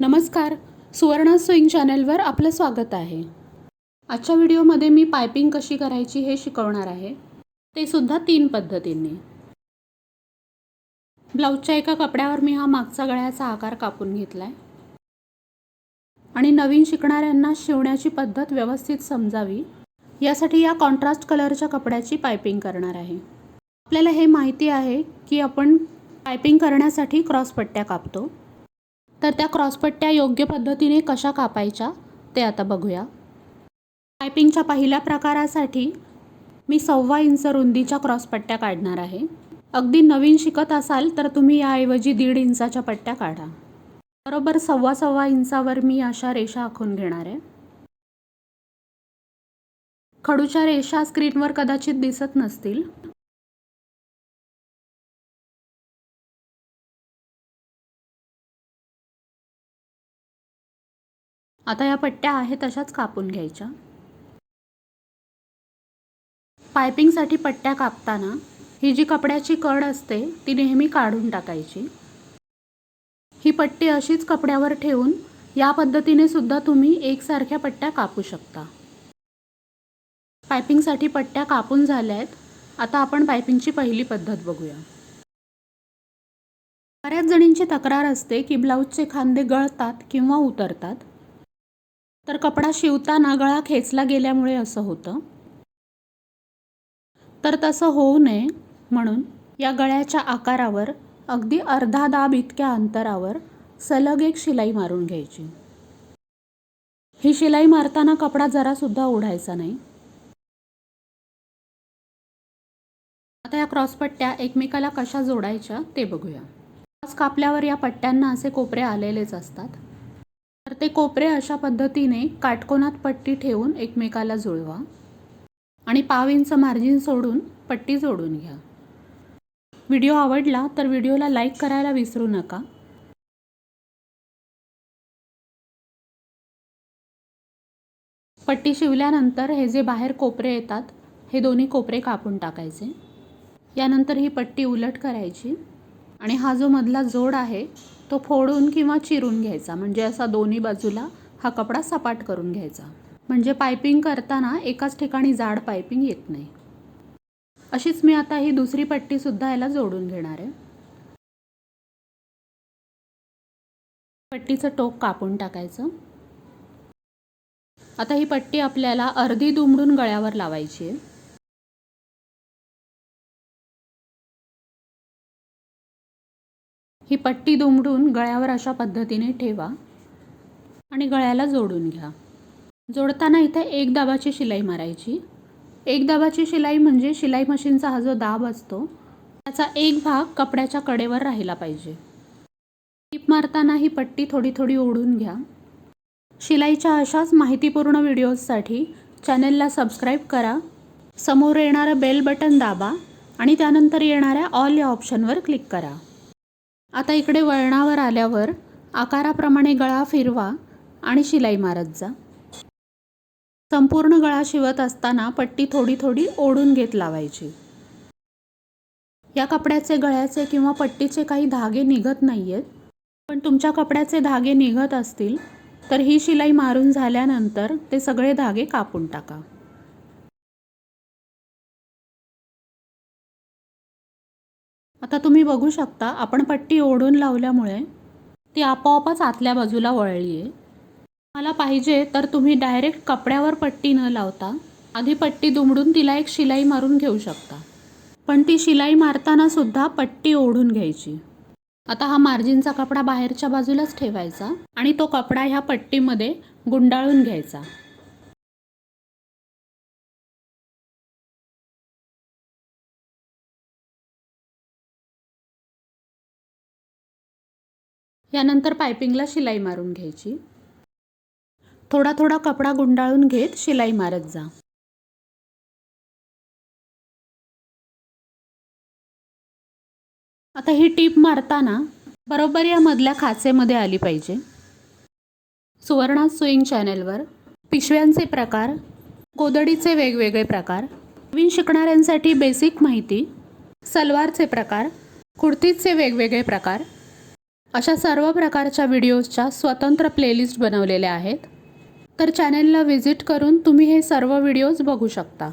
नमस्कार. सुवर्ण स्विंग चॅनलवर आपलं स्वागत आहे. आजच्या व्हिडिओमध्ये मी पायपिंग कशी करायची हे शिकवणार आहे. ते सुद्धा तीन पद्धतींनी. ब्लाऊजच्या एका कपड्यावर मी हा मागचा गळ्याचा आकार कापून घेतला आहे आणि नवीन शिकणाऱ्यांना शिवण्याची पद्धत व्यवस्थित समजावी यासाठी या कॉन्ट्रास्ट कलरच्या कपड्याची पायपिंग करणार आहे. आपल्याला हे माहिती आहे की आपण पायपिंग करण्यासाठी क्रॉसपट्ट्या कापतो. तर त्या क्रॉसपट्ट्या योग्य पद्धतीने कशा कापायच्या ते आता बघूया. पायपिंगच्या पहिल्या प्रकारासाठी मी सव्वा इंच रुंदीच्या क्रॉसपट्ट्या काढणार आहे. अगदी नवीन शिकत असाल तर तुम्ही याऐवजी दीड इंचाच्या पट्ट्या काढा. बरोबर सव्वा सव्वा इंचावर मी अशा रेषा आखून घेणार आहे. खडूच्या रेषा स्क्रीनवर कदाचित दिसत नसतील. आता या पट्ट्या आहेत तशाच कापून घ्यायच्या. पायपिंगसाठी पट्ट्या कापताना ही जी कपड्याची कड असते ती नेहमी काढून टाकायची. ही पट्टी अशीच कपड्यावर ठेवून या पद्धतीने सुद्धा तुम्ही एकसारख्या पट्ट्या कापू शकता. पायपिंगसाठी पट्ट्या कापून झाल्या आहेत आता आपण पायपिंगची पहिली पद्धत बघूया. बऱ्याच जणींची तक्रार असते की ब्लाऊजचे खांदे गळतात किंवा उतरतात. तर कपडा शिवताना गळा खेचला गेल्यामुळे असं होतं. तर तसं होऊ नये म्हणून या गळ्याच्या आकारावर अगदी अर्धा दाब इतक्या अंतरावर सलग एक शिलाई मारून घ्यायची. ही शिलाई मारताना कपडा जरासुद्धा ओढायचा नाही. आता या क्रॉसपट्ट्या एकमेकाला कशा जोडायच्या ते बघूया. क्रॉस कापल्यावर या पट्ट्यांना असे कोपरे आलेलेच असतात. तर ते कोपरे अशा पद्धतीने काटकोनात पट्टी ठेवून एकमेकाला जुळवा आणि पाव इंच मार्जिन सोडून पट्टी जोडून घ्या. व्हिडिओ आवडला तर व्हिडिओला लाईक करायला विसरू नका. पट्टी शिवल्यानंतर हे जे बाहेर कोपरे येतात हे दोन्ही कोपरे कापून टाकायचे. यानंतर ही पट्टी उलट करायची आणि हा जो मधला जोड आहे तो फोडून किंवा चिरून घ्यायचा. म्हणजे असा दोन्ही बाजूला हा कपडा सपाट करून घ्यायचा. म्हणजे पायपिंग करताना एकाच ठिकाणी जाड पायपिंग येत नाही. अशीच मी आता ही दुसरी पट्टीसुद्धा याला जोडून घेणार आहे. पट्टीचं टोक कापून टाकायचं. आता ही पट्टी आपल्याला अर्धी दुमडून गळ्यावर लावायची आहे. ही पट्टी दुमडून गळ्यावर अशा पद्धतीने ठेवा आणि गळ्याला जोडून घ्या. जोडताना इथे एक दाबाची शिलाई मारायची. एक दाबाची शिलाई म्हणजे शिलाई मशीनचा हा जो दाब असतो त्याचा एक भाग कपड्याच्या कडेवर राहिला पाहिजे. टीप मारताना ही पट्टी थोडी थोडी ओढून घ्या. शिलाईच्या अशाच माहितीपूर्ण व्हिडिओजसाठी चॅनलला सबस्क्राईब करा. समोर येणारं बेल बटन दाबा आणि त्यानंतर येणाऱ्या ऑल या ऑप्शनवर क्लिक करा. आता इकडे वळणावर आल्यावर आकाराप्रमाणे गळा फिरवा आणि शिलाई मारत जा. संपूर्ण गळा शिवत असताना पट्टी थोडी थोडी ओढून घेत लावायची. या कपड्याचे गळ्याचे किंवा पट्टीचे काही धागे निघत नाही आहेत पण तुमच्या कपड्याचे धागे निघत असतील तर ही शिलाई मारून झाल्यानंतर ते सगळे धागे कापून टाका. आता तुम्ही बघू शकता आपण पट्टी ओढून लावल्यामुळे ती आपोआपच आतल्या बाजूला वळली आहे मला पाहिजे तर तुम्ही डायरेक्ट कपड्यावर पट्टी न लावता आधी पट्टी दुमडून तिला एक शिलाई मारून घेऊ शकता. पण ती शिलाई मारताना सुद्धा पट्टी ओढून घ्यायची. आता हा मार्जिनचा कपडा बाहेरच्या बाजूलाच ठेवायचा आणि तो कपडा ह्या पट्टीमध्ये गुंडाळून घ्यायचा. यानंतर पायपिंगला शिलाई मारून घ्यायची. थोडा थोडा कपडा गुंडाळून घेत शिलाई मारत जा. आता ही टीप मारताना बरोबर या मधल्या खाचेमध्ये आली पाहिजे. सुवर्णा स्विंग चॅनेलवर पिशव्यांचे प्रकार गोदडीचे वेगवेगळे प्रकार नवीन शिकणाऱ्यांसाठी बेसिक माहिती सलवारचे प्रकार कुर्तीचे वेगवेगळे प्रकार अशा सर्व प्रकारच्या व्हिडिओजच्या स्वतंत्र प्लेलिस्ट बनवलेल्या आहेत. तर चॅनेलला व्हिजिट करून तुम्ही हे सर्व व्हिडिओज बघू शकता.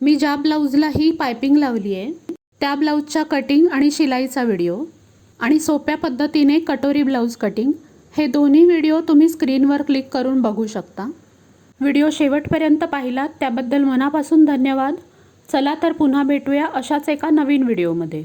मी ज्या ब्लाऊजला ही पायपिंग लावली आहे त्या ब्लाऊजच्या कटिंग आणि शिलाईचा व्हिडिओ आणि सोप्या पद्धतीने कटोरी ब्लाऊज कटिंग हे दोन्ही व्हिडिओ तुम्ही स्क्रीनवर क्लिक करून बघू शकता. व्हिडिओ शेवटपर्यंत पाहिलात त्याबद्दल मनापासून धन्यवाद. चला तर पुन्हा भेटूया अशाच एका नवीन व्हिडिओमध्ये